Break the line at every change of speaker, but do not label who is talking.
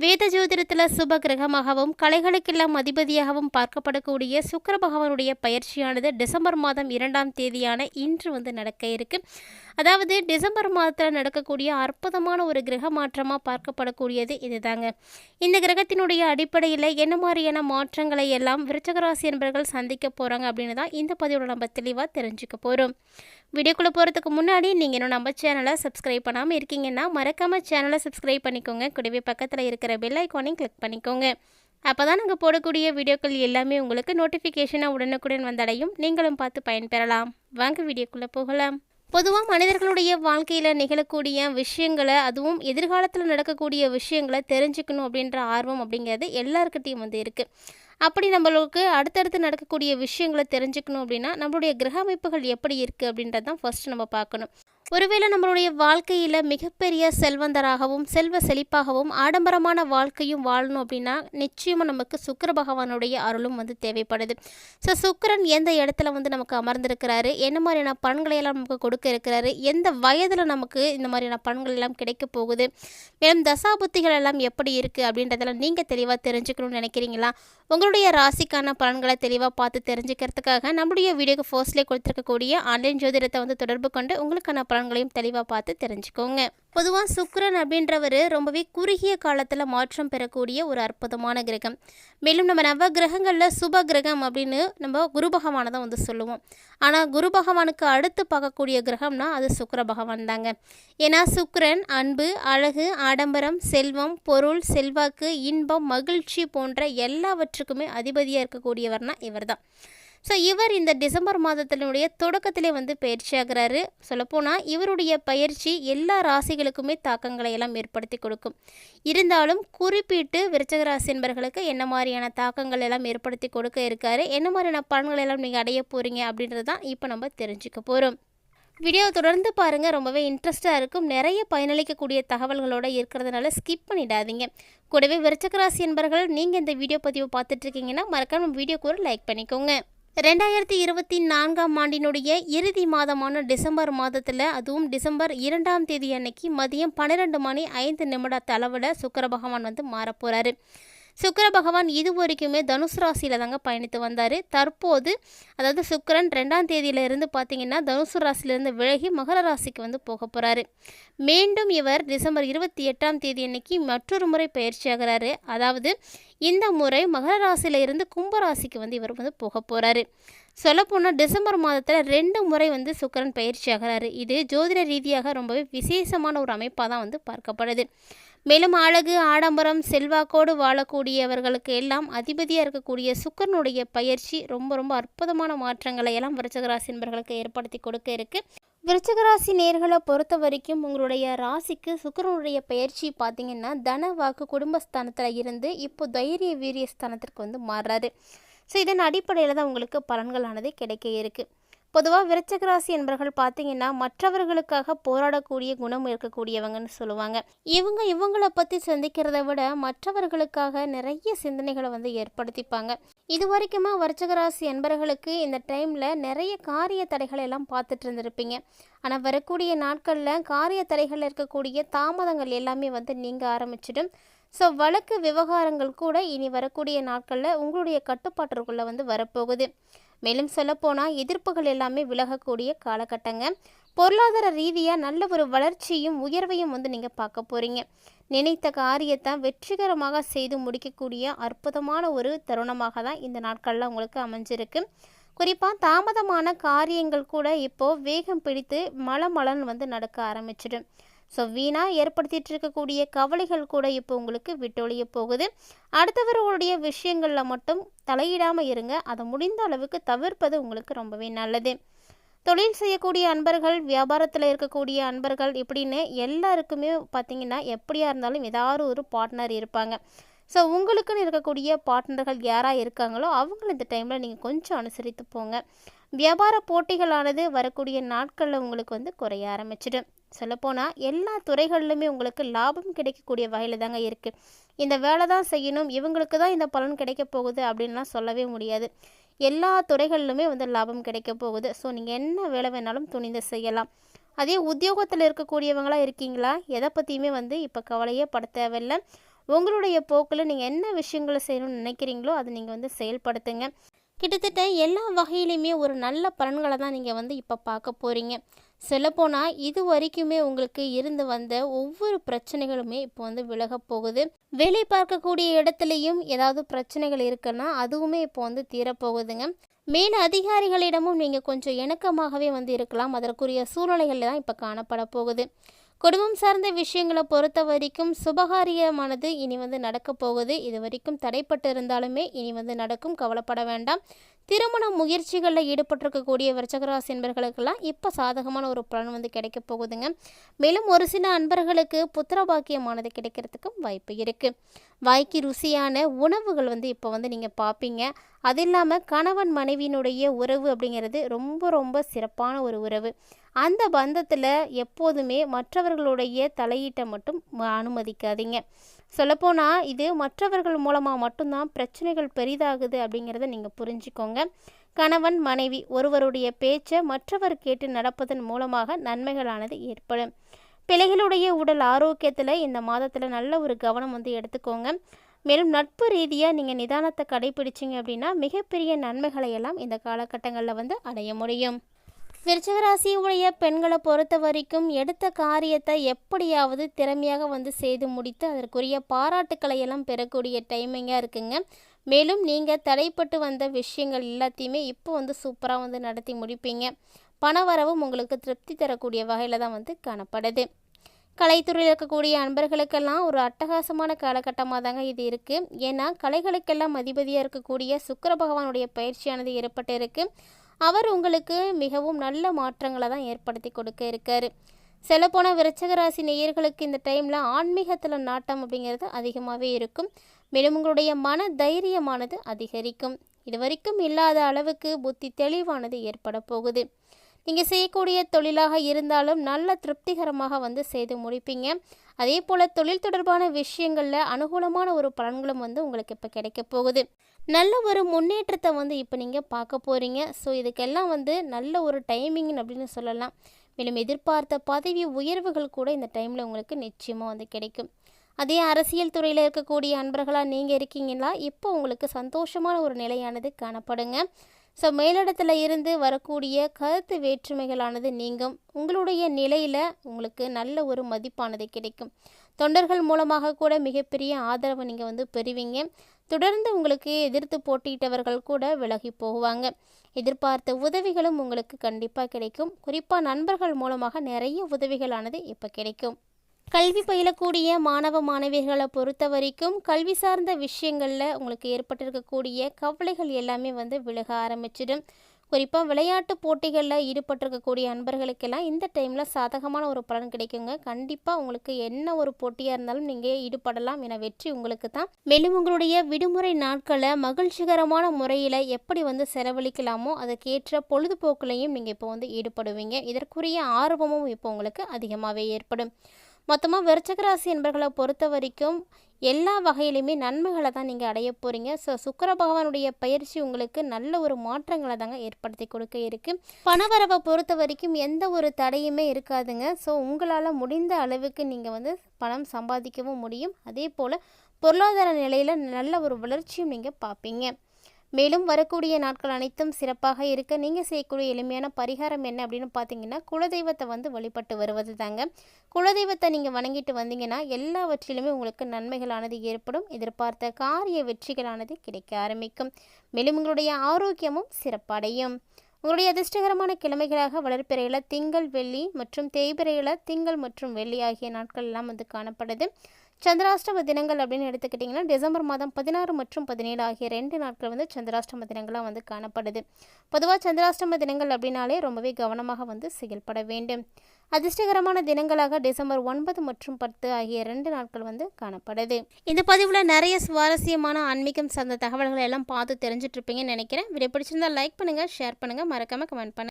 வேத ஜோதிடத்தில் சுப கிரகமாகவும் கலைகளுக்கெல்லாம் அதிபதியாகவும் பார்க்கப்படக்கூடிய சுக்கர பகவானுடைய பயிற்சியானது டிசம்பர் மாதம் இரண்டாம் தேதியான இன்று வந்து நடக்க இருக்கு. அதாவது டிசம்பர் மாதத்தில் நடக்கக்கூடிய அற்புதமான ஒரு கிரக மாற்றமாக பார்க்கப்படக்கூடியது இதுதாங்க. இந்த கிரகத்தினுடைய அடிப்படையில் என்ன மாதிரியான மாற்றங்களை எல்லாம் விருச்சகராசி என்பர்கள் சந்திக்க போகிறாங்க அப்படின்னு தான் இந்த பதிவோட நம்ம தெளிவாக தெரிஞ்சுக்க போகிறோம் வீடியோக்குள்ளே போகிறதுக்கு முன்னாடி நீங்கள் இன்னும் நம்ம சேனலை சப்ஸ்கிரைப் பண்ணாமல் இருக்கீங்கன்னா மறக்காமல் சேனலை சப்ஸ்கிரைப் பண்ணிக்கோங்க. கூடவே பக்கத்தில் இருக்கிற பெல் ஐக்கானையும் கிளிக் பண்ணிக்கோங்க. அப்போ தான் நாங்கள் போடக்கூடிய வீடியோக்கள் எல்லாமே உங்களுக்கு நோட்டிஃபிகேஷனாக உடனுக்குடன் வந்தடையும். நீங்களும் பார்த்து பயன்பெறலாம். வாங்க வீடியோக்குள்ளே போகலாம். பொதுவாக மனிதர்களுடைய வாழ்க்கையில் நிகழக்கூடிய விஷயங்களை அதுவும் எதிர்காலத்தில் நடக்கக்கூடிய விஷயங்களை தெரிஞ்சுக்கணும் அப்படின்ற ஆர்வம் அப்படிங்கிறது எல்லாருக்கிட்டையும் வந்து இருக்குது அப்படி நம்மளுக்கு அடுத்தடுத்து நடக்கக்கூடிய விஷயங்களை தெரிஞ்சுக்கணும் அப்படின்னா நம்மளுடைய கிரக அமைப்புகள் எப்படி இருக்குது அப்படின்றது தான் ஃபர்ஸ்ட் நம்ம பார்க்கணும். ஒருவேளை நம்மளுடைய வாழ்க்கையில் மிகப்பெரிய செல்வந்தராகவும் செல்வ செழிப்பாகவும் ஆடம்பரமான வாழ்க்கையும் வாழணும் அப்படின்னா நிச்சயமாக நமக்கு சுக்கர பகவானுடைய அருளும் வந்து தேவைப்படுது. ஸோ சுக்கரன் எந்த இடத்துல வந்து நமக்கு அமர்ந்திருக்கிறாரு? என்ன மாதிரியான பண்களை எல்லாம் நமக்கு கொடுக்க இருக்கிறாரு? எந்த வயதில் நமக்கு இந்த மாதிரியான பண்கள் எல்லாம் கிடைக்க போகுது? மேலும் தசாபுத்திகள் எல்லாம் எப்படி இருக்குது அப்படின்றதெல்லாம் நீங்கள் தெளிவாக தெரிஞ்சுக்கணும்னு நினைக்கிறீங்களா? உங்களுடைய ராசிக்கான பலன்களை தெளிவாக பார்த்து தெரிஞ்சுக்கிறதுக்காக நம்முடைய வீடியோக்கு ஃபர்ஸ்ட்லேயே கொடுத்துருக்கக்கூடிய ஆன்லைன் ஜோதிடத்தை வந்து தொடர்பு கொண்டு உங்களுக்கான பலன்களையும் தெளிவாக பார்த்து தெரிஞ்சுக்கோங்க. பொதுவாக சுக்கரன் அப்படின்றவர் ரொம்பவே குறுகிய காலத்தில் மாற்றம் பெறக்கூடிய ஒரு அற்புதமான கிரகம். மேலும் நம்ம நவ கிரகங்களில் சுப கிரகம் அப்படின்னு நம்ம குரு பகவானை தான் வந்து சொல்லுவோம். ஆனால் குரு பகவானுக்கு அடுத்து பார்க்கக்கூடிய கிரகம்னா அது சுக்கிர பகவான் தாங்க. ஏன்னா சுக்கரன் அன்பு அழகு ஆடம்பரம் செல்வம் பொருள் செல்வாக்கு இன்பம் மகிழ்ச்சி போன்ற எல்லாவற்றுக்குமே அதிபதியாக இருக்கக்கூடியவர்னா இவர் தான் ஸோ இவர் இந்த டிசம்பர் மாதத்தினுடைய தொடக்கத்திலே வந்து பயிற்சியாகிறாரு சொல்லப்போனால் இவருடைய பயிற்சி எல்லா ராசிகளுக்குமே தாக்கங்களை எல்லாம் ஏற்படுத்தி கொடுக்கும். இருந்தாலும் குறிப்பிட்டு விருச்சக ராசி என்பர்களுக்கு என்ன மாதிரியான தாக்கங்கள் எல்லாம் ஏற்படுத்தி கொடுக்க இருக்காரு? என்ன மாதிரியான பலன்கள் எல்லாம் நீங்கள் அடைய போகிறீங்க அப்படின்றது தான் இப்போ நம்ம தெரிஞ்சுக்க போகிறோம் வீடியோ தொடர்ந்து பாருங்கள் ரொம்பவே இன்ட்ரெஸ்ட்டாக இருக்கும். நிறைய பயனளிக்கக்கூடிய தகவல்களோடு இருக்கிறதுனால ஸ்கிப் பண்ணிடாதீங்க. கூடவே விருச்சகராசி என்பர்கள் நீங்கள் இந்த வீடியோ பதிவை பார்த்துட்ருக்கீங்கன்னா மறக்காம வீடியோக்கு ஒரு லைக் பண்ணிக்கோங்க. ரெண்டாயிரத்தி இருபத்தி நான்காம் ஆண்டினுடைய இறுதி மாதமான டிசம்பர் மாதத்தில் அதுவும் டிசம்பர் இரண்டாம் தேதி அன்னைக்கு மதியம் பன்னிரெண்டு மணி ஐந்து நிமிட தளவில் சுக்கர பகவான் வந்து மாறப்போகிறாரு சுக்கர பகவான் இது வரைக்குமே தனுசு ராசியில் தாங்க பயணித்து வந்தார். தற்போது அதாவது சுக்கரன் ரெண்டாம் தேதியிலிருந்து பார்த்தீங்கன்னா தனுசு ராசியிலிருந்து விலகி மகர ராசிக்கு வந்து போக போகிறாரு மீண்டும் இவர் டிசம்பர் இருபத்தி எட்டாம் தேதி அன்னைக்கு மற்றொரு முறை பயிற்சியாகிறாரு அதாவது இந்த முறை மகர ராசியிலிருந்து கும்ப ராசிக்கு வந்து இவர் வந்து போக போகிறாரு சொல்லப்போனால் டிசம்பர் மாதத்தில் ரெண்டு முறை வந்து சுக்கரன் பயிற்சி ஆகிறாரு. இது ஜோதிட ரீதியாக ரொம்பவே விசேஷமான ஒரு அமைப்பாக தான் வந்து பார்க்கப்படுது. மேலும் அழகு ஆடம்பரம் செல்வாக்கோடு வாழக்கூடியவர்களுக்கு எல்லாம் அதிபதியாக இருக்கக்கூடிய சுக்கரனுடைய பயிற்சி ரொம்ப ரொம்ப அற்புதமான மாற்றங்களை எல்லாம் விருச்சகராசி என்பர்களுக்கு ஏற்படுத்தி கொடுக்க இருக்கு. விருச்சகராசி நேர்களை பொறுத்த வரைக்கும் உங்களுடைய ராசிக்கு சுக்கரனுடைய பயிற்சி பார்த்தீங்கன்னா தன வாக்கு குடும்பஸ்தானத்தில் இருந்து இப்போ தைரிய வீரிய ஸ்தானத்திற்கு வந்து மாறுறாரு. ஸோ இதன் அடிப்படையில் தான் உங்களுக்கு பலன்களானது கிடைக்க இருக்குது பொதுவாக விருச்சக ராசி என்பவர்கள் பார்த்தீங்கன்னா மற்றவர்களுக்காக போராடக்கூடிய குணம் இருக்கக்கூடியவங்கன்னு சொல்லுவாங்க. இவங்க இவங்களை பற்றி சிந்திக்கிறத விட மற்றவர்களுக்காக நிறைய சிந்தனைகளை வந்து ஏற்படுத்திப்பாங்க. இது வரைக்குமா விருச்சக ராசி இந்த டைமில் நிறைய காரிய தடைகளை எல்லாம் பார்த்துட்டு இருந்திருப்பீங்க. ஆனால் வரக்கூடிய நாட்களில் காரிய தடைகளில் இருக்கக்கூடிய தாமதங்கள் எல்லாமே வந்து நீங்க ஆரம்பிச்சிடும். ஸோ வழக்கு விவகாரங்கள் கூட இனி வரக்கூடிய நாட்களில் உங்களுடைய கட்டுப்பாட்டிற்குள்ளே வந்து வரப்போகுது. மேலும் சொல்லப்போனால் எதிர்ப்புகள் எல்லாமே விலகக்கூடிய காலகட்டங்க. பொருளாதார ரீதியாக நல்ல ஒரு வளர்ச்சியும் உயர்வையும் வந்து நீங்கள் பார்க்க போகிறீங்க நினைத்த காரியத்தை வெற்றிகரமாக செய்து முடிக்கக்கூடிய அற்புதமான ஒரு தருணமாக தான் இந்த நாட்களில் உங்களுக்கு அமைஞ்சிருக்கு. குறிப்பாக தாமதமான காரியங்கள் கூட இப்போது வேகம் பிடித்து மலமலன் வந்து நடக்க ஆரம்பிச்சிடும். ஸோ வீணாக ஏற்படுத்திட்டு இருக்கக்கூடிய கவலைகள் கூட இப்போ உங்களுக்கு விட்டொழிய போகுது. அடுத்தவர்களுடைய விஷயங்களில் மட்டும் தலையிடாமல் இருங்க. அதை முடிந்த அளவுக்கு தவிர்ப்பது உங்களுக்கு ரொம்பவே நல்லது. தொழில் செய்யக்கூடிய அன்பர்கள் வியாபாரத்தில் இருக்கக்கூடிய அன்பர்கள் இப்படின்னு எல்லாருக்குமே பார்த்தீங்கன்னா எப்படியா இருந்தாலும் ஏதாவது ஒரு பார்ட்னர் இருப்பாங்க. ஸோ உங்களுக்குன்னு இருக்கக்கூடிய பார்ட்னர்கள் யாராக இருக்காங்களோ அவங்கள இந்த டைமில் நீங்கள் கொஞ்சம் அனுசரித்து போங்க. வியாபார போட்டிகளானது வரக்கூடிய நாட்களில் உங்களுக்கு வந்து குறைய ஆரம்பிச்சிடும். சொல்லப்போனால் எல்லா துறைகளிலுமே உங்களுக்கு லாபம் கிடைக்கக்கூடிய வகையில் தாங்க இருக்குது இந்த வேலை தான் செய்யணும் இவங்களுக்கு தான் இந்த பலன் கிடைக்க போகுது அப்படின்லாம் சொல்லவே முடியாது. எல்லா துறைகளிலுமே வந்து லாபம் கிடைக்க போகுது. ஸோ நீங்கள் என்ன வேலை வேணாலும் துணிந்து செய்யலாம். அதே உத்தியோகத்தில் இருக்கக்கூடியவங்களாக இருக்கீங்களா? எதை பற்றியுமே வந்து இப்போ கவலையே பட தேவையில்லை. உங்களுடைய போக்கில் நீங்கள் என்ன விஷயங்களை செய்யணும்னு நினைக்கிறீங்களோ அதை நீங்கள் வந்து செயல்படுத்துங்க. கிட்டத்தட்ட எல்லா வகையிலையுமே ஒரு நல்ல பலன்களை தான் நீங்கள் வந்து இப்போ பார்க்க போகிறீங்க சொல்லப்போனால் இது வரைக்குமே உங்களுக்கு இருந்து வந்த ஒவ்வொரு பிரச்சனைகளுமே இப்போ வந்து விலக போகுது. வேலை பார்க்கக்கூடிய இடத்துலையும் ஏதாவது பிரச்சனைகள் இருக்குன்னா அதுவுமே இப்போ வந்து தீரப்போகுதுங்க. மேல் அதிகாரிகளிடமும் நீங்கள் கொஞ்சம் இணக்கமாகவே வந்து இருக்கலாம். அதற்குரிய சூழ்நிலைகள் தான் இப்போ காணப்பட போகுது. குடும்பம் சார்ந்த விஷயங்களை பொறுத்த வரைக்கும் சுபகாரியமானது இனி வந்து நடக்க போகுது. இது வரைக்கும் தடைப்பட்டு இருந்தாலுமே இனி வந்து நடக்கும். கவலைப்பட வேண்டாம். திருமண முயற்சிகளில் ஈடுபட்டிருக்கக்கூடிய விருச்சகராசி என்பர்களுக்கெல்லாம் இப்போ சாதகமான ஒரு பலன் வந்து கிடைக்க போகுதுங்க. மேலும் ஒரு சில அன்பர்களுக்கு புத்திர பாக்கியமானது கிடைக்கிறதுக்கும் வாய்ப்பு இருக்குது வாய்க்கு ருசியான உணவுகள் வந்து இப்போ வந்து நீங்கள் பார்ப்பீங்க அது இல்லாமல் கணவன் மனைவியினுடைய உறவு அப்படிங்கிறது ரொம்ப ரொம்ப சிறப்பான ஒரு உறவு. அந்த பந்தத்தில் எப்போதுமே மற்றவர்களுடைய தலையீட்டை மட்டும் அனுமதிக்காதீங்க. சொல்லப்போனால் இது மற்றவர்கள் மூலமாக மட்டும்தான் பிரச்சனைகள் பெரிதாகுது அப்படிங்கிறத நீங்கள் புரிஞ்சுக்கோங்க. கணவன் மனைவி ஒருவருடைய பேச்சை மற்றவர் கேட்டு நடப்பதன் மூலமாக நன்மைகளானது ஏற்படும். பிள்ளைகளுடைய உடல் ஆரோக்கியத்தில் இந்த மாதத்தில் நல்ல ஒரு கவனம் வந்து எடுத்துக்கோங்க. மேலும் நட்பு ரீதியாக நீங்கள் நிதானத்தை கடைபிடிச்சிங்க அப்படின்னா மிகப்பெரிய நன்மைகளை எல்லாம் இந்த காலகட்டங்களில் வந்து அடைய முடியும். விருச்சகராசியுடைய பெண்களை பொறுத்த வரைக்கும் எடுத்த காரியத்தை எப்படியாவது திறமையாக வந்து செய்து முடித்து அதற்குரிய பாராட்டுக்களை எல்லாம் பெறக்கூடிய டைமிங்காக இருக்குங்க. மேலும் நீங்கள் தடைப்பட்டு வந்த விஷயங்கள் எல்லாத்தையுமே இப்போ வந்து சூப்பராக வந்து நடத்தி முடிப்பீங்க. பணவரவும் உங்களுக்கு திருப்தி தரக்கூடிய வகையில் தான் வந்து காணப்படுது. கலைத்துறையில் இருக்கக்கூடிய அன்பர்களுக்கெல்லாம் ஒரு அட்டகாசமான காலகட்டமாக தாங்க இது இருக்குது ஏன்னா கலைகளுக்கெல்லாம் அதிபதியாக இருக்கக்கூடிய சுக்கர பகவானுடைய பயிற்சியானது ஏற்பட்டு இருக்குது அவர் உங்களுக்கு மிகவும் நல்ல மாற்றங்களை தான் ஏற்படுத்தி கொடுக்க இருக்கார். சொல்லப்போன விருச்சக ராசி நேயர்களுக்கு இந்த டைமில் ஆன்மீகத்தில் நாட்டம் அப்படிங்கிறது அதிகமாகவே இருக்கும். மேலும் உங்களுடைய மன தைரியமானது அதிகரிக்கும். இது வரைக்கும் இல்லாத அளவுக்கு புத்தி தெளிவானது ஏற்பட போகுது. நீங்கள் செய்யக்கூடிய தொழிலாக இருந்தாலும் நல்ல திருப்திகரமாக வந்து செய்து முடிப்பீங்க. அதே போல் தொழில் தொடர்பான விஷயங்களில் அனுகூலமான ஒரு பலன்களும் வந்து உங்களுக்கு இப்போ கிடைக்க போகுது. நல்ல ஒரு முன்னேற்றத்தை வந்து இப்போ நீங்கள் பார்க்க போகிறீங்க ஸோ இதுக்கெல்லாம் வந்து நல்ல ஒரு டைமிங் அப்படின்னு சொல்லலாம். மேலும் எதிர்பார்த்த பதவி உயர்வுகள் கூட இந்த டைமில் உங்களுக்கு நிச்சயமாக வந்து கிடைக்கும். அதே அரசியல் துறையில் இருக்கக்கூடிய அன்பர்களாக நீங்கள் இருக்கீங்களா? இப்போ உங்களுக்கு சந்தோஷமான ஒரு நிலையானது காணப்படுங்க. ஸோ மேலிடத்தில் இருந்து வரக்கூடிய கருத்து வேற்றுமைகளானது நீங்கும். உங்களுடைய நிலையில் உங்களுக்கு நல்ல ஒரு மதிப்பானது கிடைக்கும். தொண்டர்கள் மூலமாக கூட மிகப்பெரிய ஆதரவை நீங்கள் வந்து பெறுவீங்க. தொடர்ந்து உங்களுக்கு எதிர்த்து போட்டியிட்டவர்கள் கூட விலகி போவாங்க எதிர்பார்த்த உதவிகளும் உங்களுக்கு கண்டிப்பாக கிடைக்கும். குறிப்பாக நண்பர்கள் மூலமாக நிறைய உதவிகளானது இப்போ கிடைக்கும். கல்வி பயிலக்கூடிய மாணவ மாணவிகளை பொறுத்த வரைக்கும் கல்வி சார்ந்த விஷயங்களில் உங்களுக்கு ஏற்பட்டிருக்கக்கூடிய கவலைகள் எல்லாமே வந்து விலக ஆரம்பிச்சிடும். குறிப்பாக விளையாட்டு போட்டிகளில் ஈடுபட்டிருக்கக்கூடிய அன்பர்களுக்கெல்லாம் இந்த டைமில் சாதகமான ஒரு பலன் கிடைக்குங்க. கண்டிப்பாக உங்களுக்கு என்ன ஒரு போட்டியாக இருந்தாலும் நீங்கள் ஈடுபடலாம் என வெற்றி உங்களுக்கு தான். மேலும் உங்களுடைய விடுமுறை நாட்களை மகிழ்ச்சிகரமான முறையில் எப்படி வந்து செலவழிக்கலாமோ அதுக்கேற்ற பொழுதுபோக்குலையும் நீங்கள் இப்போ வந்து ஈடுபடுவீங்க. இதற்குரிய ஆர்வமும் இப்போ உங்களுக்கு அதிகமாகவே ஏற்படும். மொத்தமாக விருச்சகராசி என்பர்களை பொறுத்த வரைக்கும் எல்லா வகையிலுமே நன்மைகளை தான் நீங்கள் அடைய போகிறீங்க ஸோ சுக்கர பகவானுடைய பயிற்சி உங்களுக்கு நல்ல ஒரு மாற்றங்களை தாங்க ஏற்படுத்தி கொடுக்க இருக்குது பணவரவை பொறுத்த வரைக்கும் எந்த ஒரு தடையுமே இருக்காதுங்க. ஸோ உங்களால் முடிந்த அளவுக்கு நீங்கள் வந்து பணம் சம்பாதிக்கவும் முடியும். அதே போல் பொருளாதார நிலையில் நல்ல ஒரு வளர்ச்சியும் நீங்கள் பார்ப்பீங்க மேலும் வரக்கூடிய நாட்கள் அனைத்தும் சிறப்பாக இருக்க நீங்கள் செய்யக்கூடிய எளிமையான பரிகாரம் என்ன அப்படின்னு பார்த்தீங்கன்னா குலதெய்வத்தை வந்து வழிபட்டு வருவது தாங்க குலதெய்வத்தை நீங்கள் வணங்கிட்டு வந்தீங்கன்னா எல்லாவற்றிலுமே உங்களுக்கு நன்மைகளானது ஏற்படும். எதிர்பார்த்த காரிய வெற்றிகளானது கிடைக்க ஆரம்பிக்கும். மேலும் உங்களுடைய ஆரோக்கியமும் சிறப்படையும். உங்களுடைய அதிர்ஷ்டகரமான கிழமைகளாக வளர்ப்பிறையில் திங்கள் வெள்ளி மற்றும் தேய்பிறையில் திங்கள் மற்றும் வெள்ளி ஆகிய நாட்கள் எல்லாம் வந்து காணப்படுது. சந்திராஷ்டம தினங்கள் அப்படின்னு எடுத்துக்கிட்டிங்கன்னா டிசம்பர் மாதம் பதினாறு மற்றும் பதினேழு ஆகிய ரெண்டு நாட்கள் வந்து சந்திராஷ்டம தினங்களாக வந்து காணப்படுது. பொதுவாக சந்திராஷ்டம தினங்கள் அப்படின்னாலே ரொம்பவே கவனமாக வந்து செயல்பட வேண்டும். அதிர்ஷ்டகரமான தினங்களாக டிசம்பர் ஒன்பது மற்றும் பத்து ஆகிய ரெண்டு நாட்கள் வந்து காணப்படுது. இந்த பதிவில் நிறைய சுவாரஸ்யமான ஆன்மீகம் சார்ந்த தகவல்களை எல்லாம் பார்த்து தெரிஞ்சிட்ருப்பீங்கன்னு நினைக்கிறேன். வீடியோ பிடிச்சிருந்தால் லைக் பண்ணுங்கள் ஷேர் பண்ணுங்கள் மறக்காமல் கமெண்ட் பண்ணுங்கள்